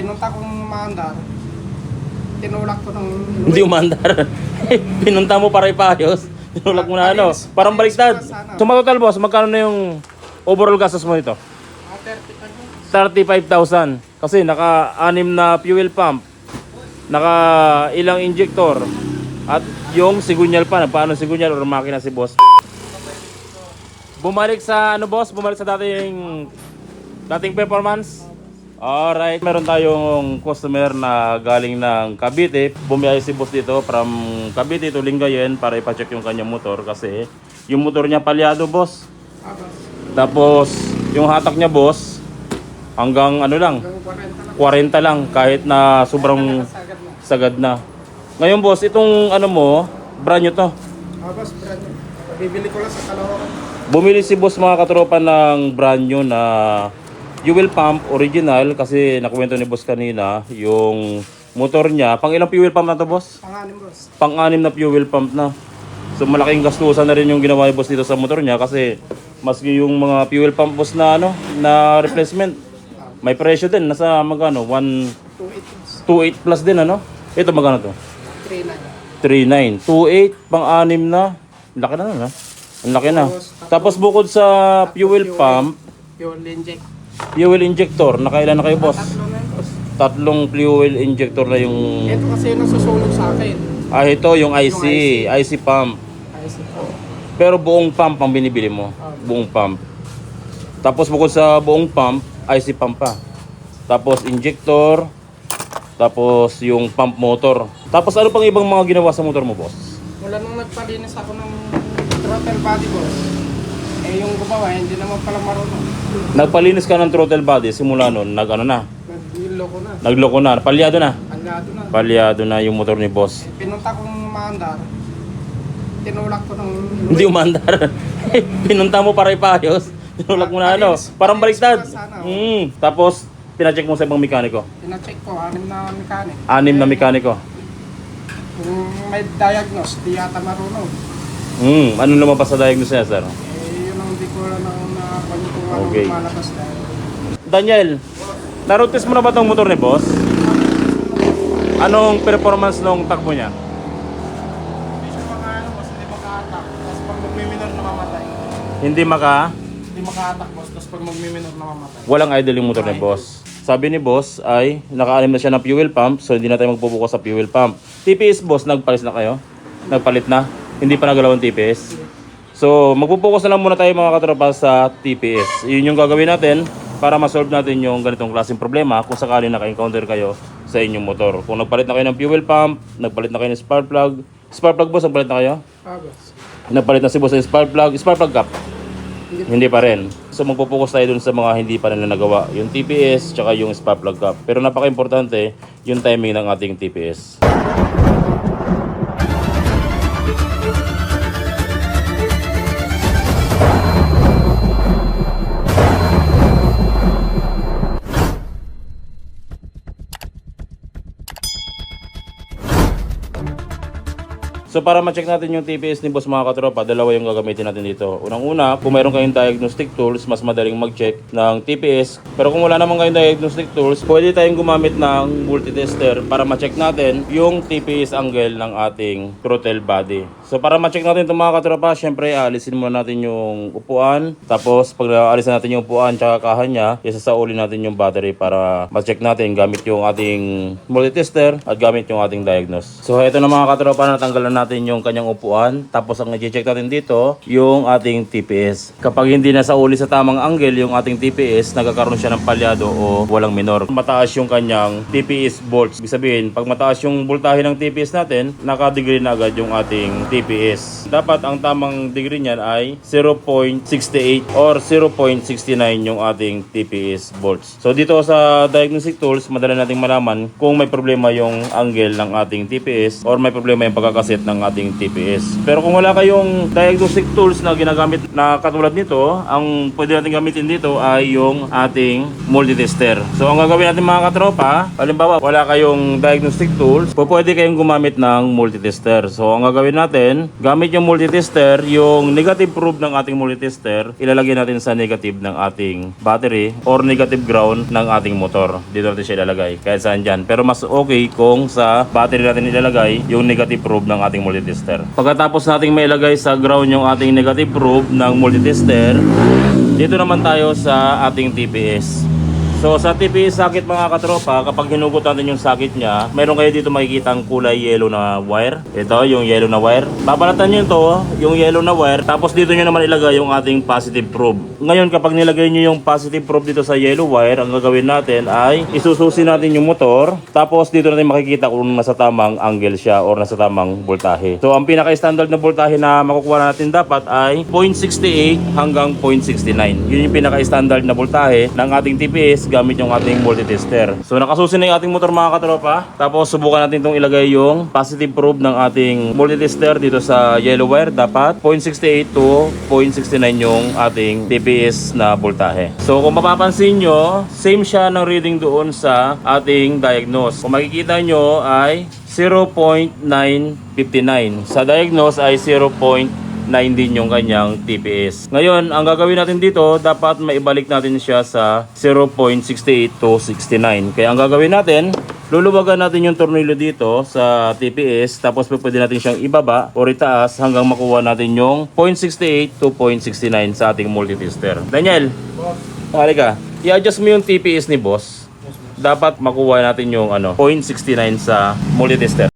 pinunta kong maandar, tinulak ko ng... Hindi umandar. Pinunta mo para ipayos. Tinulak mo na ano. Parang baliktad. So matotal boss, magkano na yung overall gastos mo ito? Ah, 30 pa yun. 35,000. Kasi naka-anim na fuel pump. Naka ilang injector. At yung sigunyal pa. Paano sigunyal or makina si boss? Bumalik sa ano boss? Bumalik sa dating dating performance? Alright, meron tayong customer na galing ng Cavite. Bumiyahe si boss dito from Cavite to Lingayen para ipacheck yung kanyang motor kasi yung motor niya palyado boss. Tapos yung hatak niya boss hanggang ano lang, Hanggang 40 lang. 40 lang kahit na sobrang Sagad na. Ngayon boss, itong ano mo, brand new to. Ah, boss, brand new. Bibili ko lang sa Caloocan. Bumili si boss mga katropa ng brand new na fuel pump original kasi nakuwento ni boss kanina yung motor niya. Pang ilang fuel pump na to boss? Panganim, boss. Pang-anim na fuel pump na. So malaking gastusan na rin yung ginawa ni boss dito sa motor niya kasi maski yung mga fuel pump boss na ano na replacement may presyo din nasa magkano 1 2.8 boss. 28 plus din ano. Ito magkano to? 3.9. 39. 28 pang-anim na. Laki na ha. Ang laki na. Tapos bukod sa fuel pump, Fuel inject. Fuel injector, nakailan na kayo boss? Tatlo na yun, boss. Tatlong fuel injector na yung... Ito kasi yung nasusunog sa akin. Ah, ito yung IC, IC pump. Ayos po. Pero buong pump ang binibili mo. Buong pump. Tapos bukod sa buong pump, IC pump pa. Tapos injector. Tapos yung pump motor. Tapos ano pang ibang mga ginawa sa motor mo, boss? Mula nung nagpalinis ako ng throttle body, boss. Eh, yung gumawa, hindi naman pala marunong. Nagpalinis ka ng throttle body simula nun, nag ano na, Nag-ilo ko na. nagloko na, palyado na. Pagado na. Palyado na yung motor ni boss. Pinunta kong maandar, tinulak ko ng... Hindi umandar. Pinunta mo para ipayos. Tinulak mo na ano, parang baliktad. Hmm. Tapos, pinacheck mo sa ibang mekaniko. Pinacheck ko, anim na mekanik. Anim na mekaniko. Kung may diagnose, di yata marunong. Hmm. Ano lumabas sa diagnosis niya, sir? Eh, yun ang hindi ko lang na kung ano Okay. Daniel, narotis mo na ba tong motor ni boss? Anong performance nung takbo niya? Hindi ano, boss, hindi maka-attack. Tapos pag magmiminor, namamatay. Hindi maka, Hindi maka-attack, boss. Tapos pag magmiminor, namamatay. walang idle yung motor ni boss. Sabi ni boss ay nakaanim na siya ng fuel pump so hindi na tayo magbubukas sa fuel pump. TPS boss, nagpalis na kayo? Nagpalit na? Hindi pa nagalaw ang TPS? So magpupokus na lang muna tayo mga katropa sa TPS. Yun yung gagawin natin para ma-solve natin yung ganitong klaseng problema kung sakali naka-encounter kayo sa inyong motor. Kung nagpalit na kayo ng fuel pump, nagpalit na kayo ng spark plug, spark plug boss, nagpalit na kayo? Ah, boss. Nagpalit na si boss ng spark plug, spark plug cap. Hindi pa rin. So magpo-focus tayo dun sa mga hindi pa nila nagawa. Yung TPS, tsaka yung spark plug cap. Pero napaka-importante, yung timing ng ating TPS. So para ma-check natin yung TPS ni Boss mga katropa, dalawa yung gagamitin natin dito. Unang-una, kung mayroon kayong diagnostic tools, mas madaling mag-check ng TPS. Pero kung wala naman kayong diagnostic tools, pwede tayong gumamit ng multitester para ma-check natin yung TPS angle ng ating throttle body. So para ma-check natin itong mga katropa, syempre alisin muna natin yung upuan. Tapos pag alisin natin yung upuan tsaka kahan niya, isasauli natin yung battery para ma-check natin gamit yung ating multitester at gamit yung ating diagnose. So ito na mga katropa, natanggalan natin yung kanyang upuan. Tapos ang i-check natin dito, yung ating TPS. Kapag hindi na sa uli sa tamang angle yung ating TPS, nagkakaroon siya ng palyado o walang minor. Mataas yung kanyang TPS volts. Ibig sabihin, pag mataas yung voltahe ng TPS natin, naka-degree na agad yung ating TPS. Dapat ang tamang degree niyan ay 0.68 or 0.69 yung ating TPS volts. So dito sa diagnostic tools, madali nating malaman kung may problema yung angle ng ating TPS or may problema yung pagkakasit ng ating TPS. Pero kung wala kayong diagnostic tools na ginagamit na katulad nito, ang pwede natin gamitin dito ay yung ating multitester. So ang gagawin natin mga katropa, halimbawa wala kayong diagnostic tools, po pwede kayong gumamit ng multitester. So ang gagawin natin, gamit yung multitester, yung negative probe ng ating multitester, ilalagay natin sa negative ng ating battery or negative ground ng ating motor. Dito natin siya ilalagay, kahit saan dyan. Pero mas okay kung sa battery natin ilalagay yung negative probe ng ating multitester. Pagkatapos nating mailagay sa ground yung ating negative probe ng multitester, dito naman tayo sa ating TPS. So sa TPS socket mga katropa, kapag hinugot natin yung socket niya, meron kayo dito makikita ang kulay yellow na wire. Ito, yung yellow na wire. Babalatan nyo ito, yung yellow na wire, tapos dito nyo naman ilagay yung ating positive probe. Ngayon, kapag nilagay nyo yung positive probe dito sa yellow wire, ang gagawin natin ay isususi natin yung motor, tapos dito natin makikita kung nasa tamang angle siya or nasa tamang voltahe. So ang pinaka-standard na voltahe na makukuha natin dapat ay 0.68 hanggang 0.69. Yun yung pinaka-standard na voltahe ng ating TPS gamit yung ating multitester. So nakasusi na yung ating motor mga katropa. Tapos subukan natin itong ilagay yung positive probe ng ating multitester dito sa yellow wire. Dapat 0.68 to 0.69 yung ating TPS na voltahe. So kung mapapansin nyo, same siya ng reading doon sa ating diagnose. Kung makikita nyo ay 0.959. Sa diagnose ay 0.9 din yung kanyang TPS. Ngayon, ang gagawin natin dito, dapat maibalik natin siya sa 0.68 to 69. Kaya ang gagawin natin, luluwagan natin yung tornilyo dito sa TPS, tapos pwede natin siyang ibaba o itaas hanggang makuha natin yung 0.68 to 0.69 sa ating multitester. Daniel, halika. I-adjust mo yung TPS ni boss. Dapat makuha natin yung ano, 0.69 sa multitester.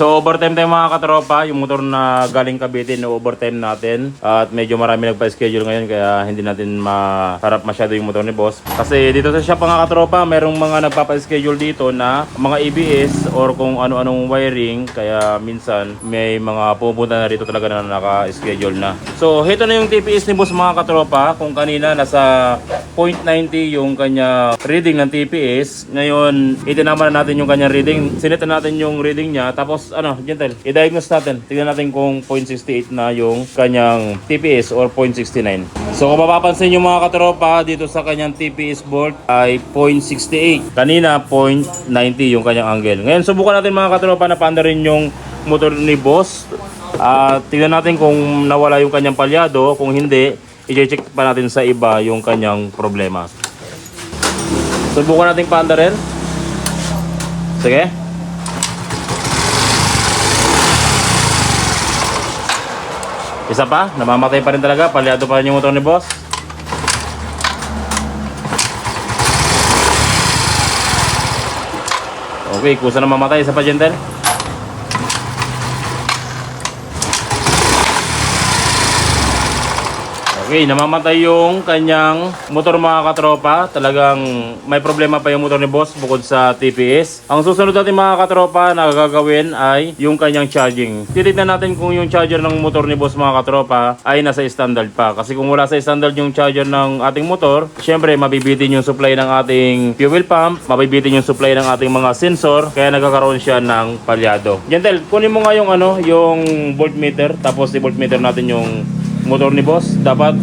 So overtime tayo mga katropa, yung motor na galing Cavite no overtime natin. At medyo marami nagpa-schedule ngayon kaya hindi natin maharap masyado yung motor ni boss. Kasi dito sa shop mga katropa, merong mga nagpapa-schedule dito na mga ABS or kung ano-anong wiring. Kaya minsan may mga pupunta na rito talaga na naka-schedule na. So ito na yung TPS ni boss mga katropa, kung kanina nasa 0.90 yung kanya reading ng TPS, ngayon itinama na natin yung kanya reading, sinita natin yung reading niya. Tapos ano, gentle, i-diagnose natin. Tignan natin kung 0.68 na yung kanyang TPS or 0.69. So kung mapapansin yung mga katropa dito sa kanyang TPS board ay 0.68. Kanina 0.90 yung kanyang angle. Ngayon subukan natin mga katropa na paanda rin yung motor ni boss. At tignan natin kung nawala yung kanyang palyado. Kung hindi, i-check pa natin sa iba yung kanyang problema. Subukan natin paanda rin. Sige. Isa pa, namamatay pa rin talaga. Palyado pa rin yung motor ni boss. Okay, kusa na mamatay. Isa pa, gentle. Okay, namamatay yung kanyang motor mga katropa. Talagang may problema pa yung motor ni boss bukod sa TPS. Ang susunod natin mga katropa na gagawin ay yung kanyang charging. Titignan natin kung yung charger ng motor ni boss mga katropa ay nasa standard pa. Kasi kung wala sa standard yung charger ng ating motor, syempre mabibitin yung supply ng ating fuel pump, mabibitin yung supply ng ating mga sensor, kaya nagkakaroon siya ng palyado. Gentle, kunin mo nga yung ano, yung voltmeter, tapos i-voltmeter natin yung motor ni boss, dapat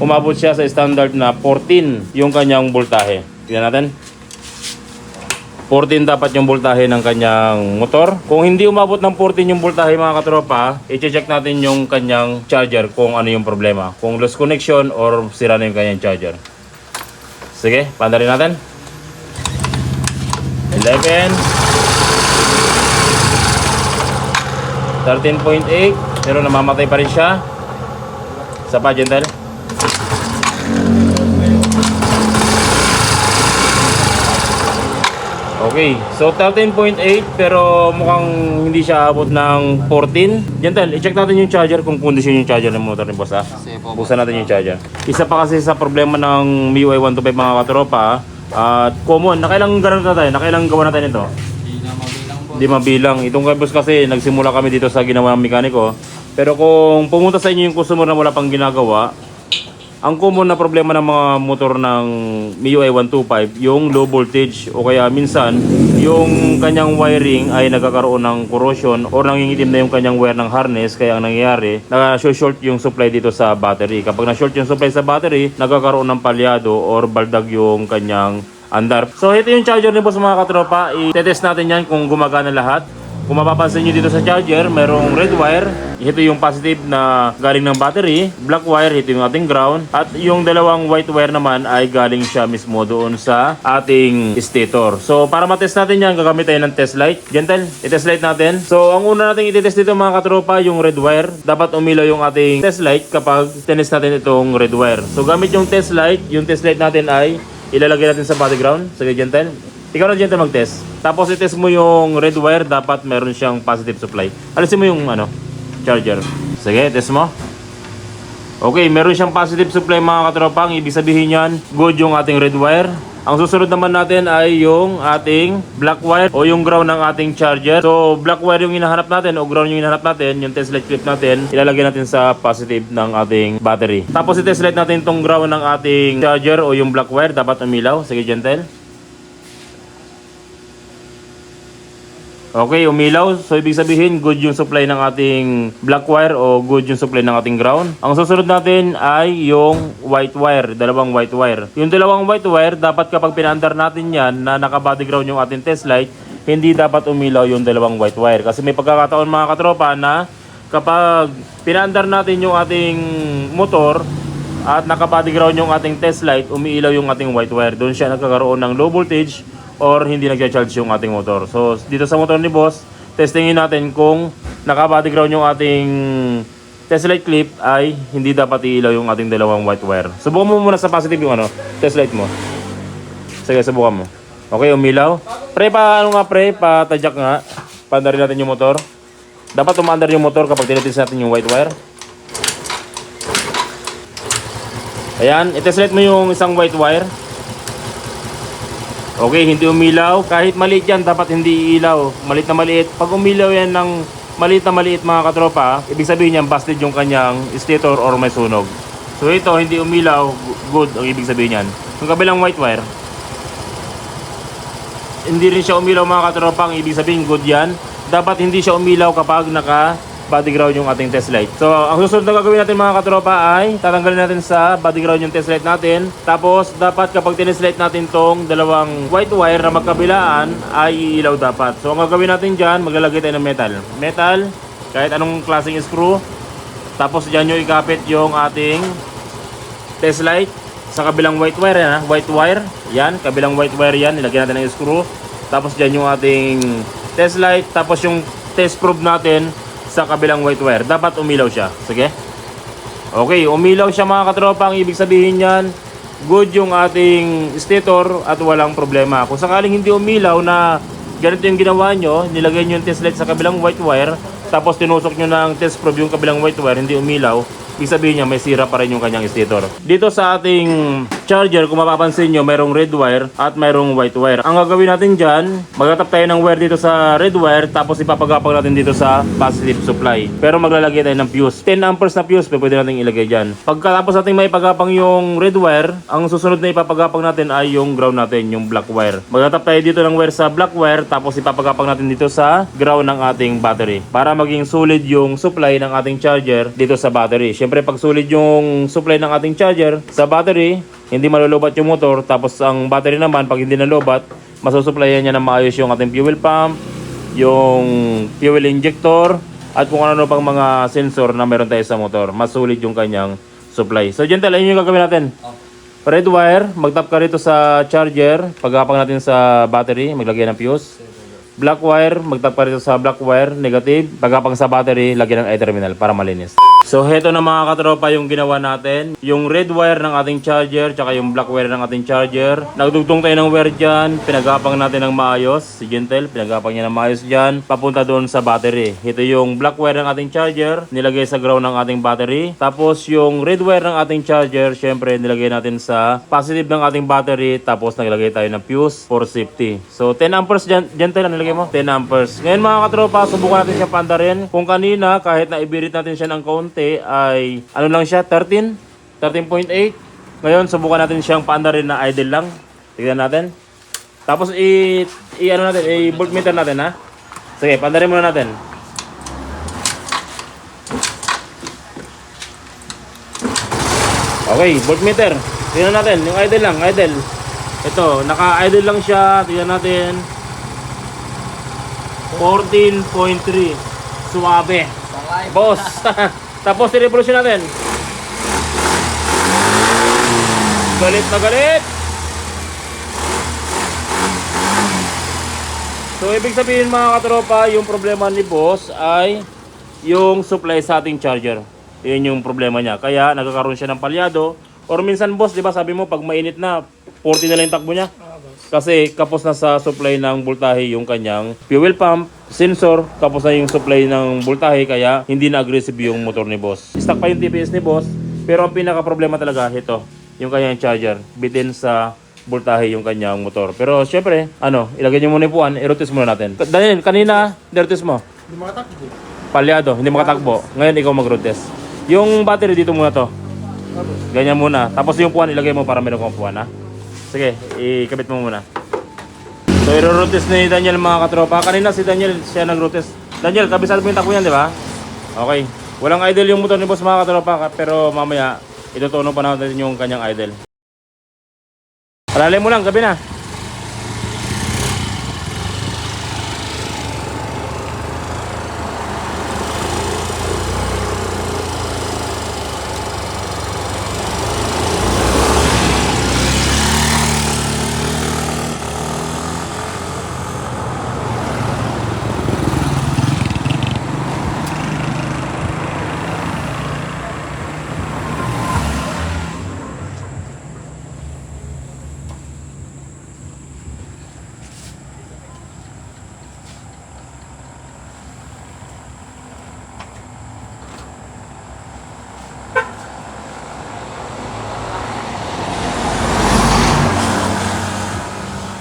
umabot siya sa standard na 14 yung kanyang voltahe. Tignan natin. 14 dapat yung voltahe ng kanyang motor. Kung hindi umabot ng 14 yung voltahe mga katropa, i-check natin yung kanyang charger kung ano yung problema. Kung lost connection or sira na yung kanyang charger. Sige, pandarin natin. 11 13.8 pero namamatay pa rin siya. Isa pa, gentle. Okay, so 13.8 pero mukhang hindi siya abot ng 14. Gentle, i-check natin yung charger kung kondisyon yung charger ng motor ni boss ha. Buksan natin yung charger. Isa pa kasi sa problema ng MIUI 125 mga katropa, at common, nakailang ganun na tayo? Nakailang gawa natin ito? Hindi mabilang. Hindi mabilang. Itong kay boss kasi nagsimula kami dito sa ginawa ng mekaniko. Pero kung pumunta sa inyo yung customer na wala pang ginagawa, ang common na problema ng mga motor ng MIUI 125, yung low voltage o kaya minsan yung kanyang wiring ay nagkakaroon ng corrosion or nangingitim na yung kanyang wire ng harness kaya ang nangyayari, na-short yung supply dito sa battery. Kapag na-short yung supply sa battery, nagkakaroon ng palyado or baldag yung kanyang andar. So ito yung charger ni boss mga katropa. I-test natin yan kung gumagana lahat. Kung mapapansin nyo dito sa charger, merong red wire. Ito yung positive na galing ng battery. Black wire, ito yung ating ground. At yung dalawang white wire naman ay galing siya mismo doon sa ating stator. So para matest natin yan, gagamit tayo ng test light. Gentle, i-test light natin. So ang una natin i-test dito mga katropa, yung red wire. Dapat umilaw yung ating test light kapag tinest natin itong red wire. So gamit yung test light, yung test light natin ay ilalagay natin sa body ground. Sige, Gentle. Ikaw na Gentle mag-test. Tapos i-test mo yung red wire, dapat meron siyang positive supply. Alisin mo yung ano, charger. Sige, test mo. Okay, meron siyang positive supply mga katropang. Ibig sabihin yan, good yung ating red wire. Ang susunod naman natin ay yung ating black wire o yung ground ng ating charger. So, black wire yung hinahanap natin o ground yung hinahanap natin, yung test light clip natin, ilalagay natin sa positive ng ating battery. Tapos i-test light natin itong ground ng ating charger o yung black wire. Dapat umilaw. Sige, gentle. Okay, umilaw. So, ibig sabihin, good yung supply ng ating black wire o good yung supply ng ating ground. Ang susunod natin ay yung white wire, dalawang white wire. Yung dalawang white wire, dapat kapag pinaandar natin yan na naka-body ground yung ating test light, hindi dapat umilaw yung dalawang white wire. Kasi may pagkakataon mga katropa na kapag pinaandar natin yung ating motor, at naka-body ground yung ating test light, umiilaw yung ating white wire. Doon siya nagkakaroon ng low voltage or hindi nagcha-charge yung ating motor. So, dito sa motor ni boss, testingin natin kung naka-body ground yung ating test light clip ay hindi dapat iilaw yung ating dalawang white wire. Subukan mo muna sa positive yung ano, test light mo. Sige, subukan mo. Okay, umilaw. Pre, pa ano nga pre, pa tadyak nga. Pandarin natin yung motor. Dapat umandar yung motor kapag tinitis natin yung white wire. Ayan, itest light mo yung isang white wire. Okay, hindi umilaw. Kahit maliit yan, dapat hindi ilaw. Maliit na maliit. Pag umilaw yan ng maliit na maliit mga katropa, ibig sabihin yan, busted yung kanyang stator or may sunog. So ito, hindi umilaw, good ang ibig sabihin yan. Yung kabilang white wire, hindi rin siya umilaw mga katropa, ang ibig sabihin good yan. Dapat hindi siya umilaw kapag naka body ground yung ating test light. So, ang susunod na gagawin natin mga katropa ay tatanggalin natin sa body ground yung test light natin. Tapos, dapat kapag tinest light natin tong dalawang white wire na magkabilaan ay iilaw dapat. So, ang gagawin natin dyan, maglalagay tayo ng metal. Metal, kahit anong klaseng screw. Tapos, dyan nyo ikapit yung ating test light sa kabilang white wire yan ha, white wire yan, kabilang white wire yan nilagyan natin ng screw tapos dyan yung ating test light tapos yung test probe natin sa kabilang white wire. Dapat umilaw siya, sige. Okay, umilaw siya mga katropa. Ang ibig sabihin yan good yung ating stator at walang problema. Kung sakaling hindi umilaw na ganito yung ginawa nyo nilagay nyo yung test light sa kabilang white wire tapos tinusok nyo ng test probe yung kabilang white wire hindi umilaw Ibig sabihin niya may sira pa rin yung kanyang stator. Dito sa ating charger, kung mapapansin nyo, mayroong red wire at mayroong white wire. Ang gagawin natin dyan, magtatap tayo ng wire dito sa red wire tapos ipapagapag natin dito sa positive supply. Pero maglalagay tayo ng fuse. 10 amperes na fuse, pwede natin ilagay dyan. Pagkatapos natin may pagapang yung red wire, ang susunod na ipapagapang natin ay yung ground natin, yung black wire. Magtatap tayo dito ng wire sa black wire tapos ipapagapang natin dito sa ground ng ating battery para maging solid yung supply ng ating charger dito sa battery. Siyempre pag solid yung supply ng ating charger sa battery, hindi malulobat yung motor tapos ang battery naman pag hindi nalobat, masusupplyan niya ng maayos yung ating fuel pump, yung fuel injector at kung ano pang mga sensor na meron tayo sa motor. Mas solid yung kanyang supply. So gentle, ayun yung gagawin natin. Red wire, magtap ka rito sa charger, pagkapang natin sa battery, maglagay ng fuse. Black wire, magtap ka rito sa black wire, negative. Pagkapang sa battery, lagyan ng I-terminal para malinis. So, heto na mga katropa yung ginawa natin. Yung red wire ng ating charger, tsaka yung black wire ng ating charger. Nagdugtong tayo ng wire dyan, pinagapang natin ng maayos. Si Gentle, pinagapang niya ng maayos dyan, papunta doon sa battery. Ito yung black wire ng ating charger, nilagay sa ground ng ating battery. Tapos yung red wire ng ating charger, syempre nilagay natin sa positive ng ating battery. Tapos naglagay tayo ng fuse for safety. So 10 amperes dyan, Gentle, ano nilagay mo? 10 amperes. Ngayon mga katropa, subukan natin siya pandarin. Kung kanina, kahit na ibirit natin siya ng kaunti, ay ano lang siya, 13? 13.8. Ngayon, subukan natin siyang paandarin na idle lang. Tignan natin. Tapos i, i ano natin, i voltmeter natin ha. Sige, paandarin muna natin. Okay, voltmeter. Tingnan natin, yung idle lang, idle. Ito, naka-idle lang siya. Tingnan natin. 14.3. Suwabe. Boss. Tapos i-revolution natin. Galit na galit. So ibig sabihin mga katropa, yung problema ni boss ay yung supply sa ating charger. Yun yung problema niya. Kaya nagkakaroon siya ng palyado. Or minsan boss, di ba sabi mo pag mainit na, 40 na lang yung takbo niya. Kasi kapos na sa supply ng voltahe yung kanyang fuel pump, sensor, kapos na yung supply ng voltahe kaya hindi na aggressive yung motor ni boss. Stuck pa yung TPS ni boss, pero ang pinaka problema talaga ito, yung kanyang charger, bitin sa voltahe yung kanyang motor. Pero syempre, ano, ilagay niyo muna yung puwan, i-rotate muna natin. Daniel, kanina, i-rotate mo. Hindi makatakbo. Palyado, hindi makatakbo. Ngayon ikaw mag-rotate. Yung battery dito muna to. Ganyan muna. Tapos yung puwan ilagay mo para meron kang puwan ha. Sige, ikabit mo muna. So i-rotate ni Daniel mga katropa. Kanina si Daniel siya nag-rotate. Daniel, kabisado mo yung takbo yan, di ba? Okay. Walang idle yung motor ni boss mga katropa. Pero mamaya, itutuno pa natin yung kanyang idle. Palalay mo lang, gabi na.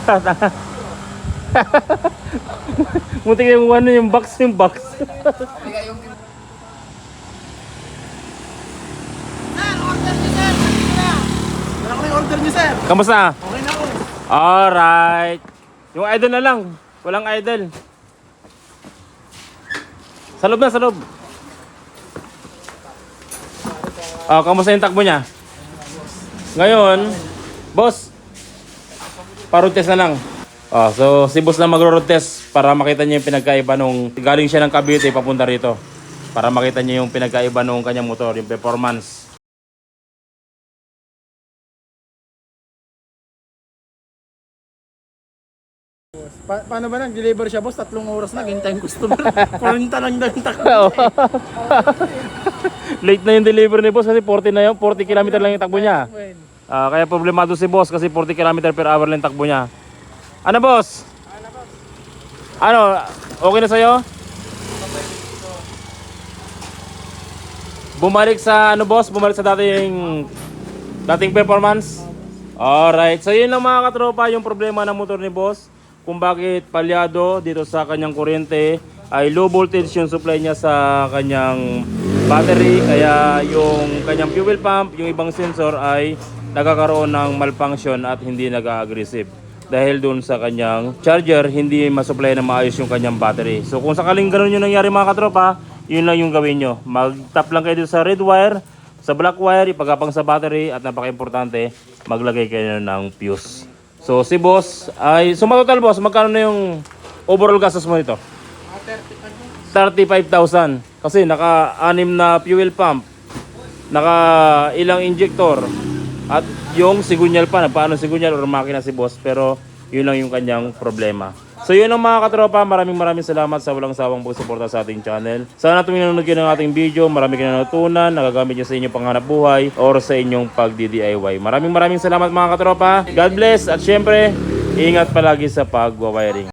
Muntik na yung ano yung box yung box. Order niyo, sir. Kamusta? Okay na ako. Alright. Yung idol na lang. Walang idol. Sa loob na, sa loob. Oh, kamusta yung takbo niya? Ngayon, boss, pa-road test na lang. Oh, so si boss na mag-road test para makita niya yung pinagkaiba nung galing siya ng Cavite papunta rito. Para makita niya yung pinagkaiba nung kanyang motor, yung performance. Pa- paano ba nag-deliver siya, boss? Tatlong oras na, gintay yung customer. 40 lang daw yung takbo. Oo. Late na yung delivery ni boss kasi 40 na yun, 40 km lang yung takbo niya. Ah, kaya problemado si boss kasi 40 km per hour lang takbo niya. Ano boss? Ano, okay na sa'yo? Bumalik sa ano boss? Bumalik sa dating dating performance? Alright, so yun lang mga katropa yung problema ng motor ni boss. Kung bakit palyado dito sa kanyang kuryente ay low voltage yung supply niya sa kanyang battery kaya yung kanyang fuel pump, yung ibang sensor ay nagkakaroon ng malfunction at hindi nag-aggressive dahil doon sa kanyang charger hindi masupply na maayos yung kanyang battery. So kung sakaling ganun yung nangyari mga katropa, yun lang yung gawin nyo. Mag-tap lang kayo sa red wire, sa black wire, ipagapang sa battery at napaka-importante, maglagay kayo ng fuse. So si boss ay, so total boss, magkano na yung overall gastos mo nito? 35,000. Kasi naka-anim na fuel pump, naka ilang injector, at yung sigunyal pa, nagpaano sigunyal or makina si boss, pero yun lang yung kanyang problema. So yun ang mga katropa, maraming maraming salamat sa walang sawang pagsuporta sa ating channel. Sana tuwing nanonood kayo ng ating video, marami kayo natutunan, nagagamit nyo sa inyong panghanap buhay or sa inyong pag-DIY. Maraming maraming salamat mga katropa. God bless at syempre, ingat palagi sa pag-wiring.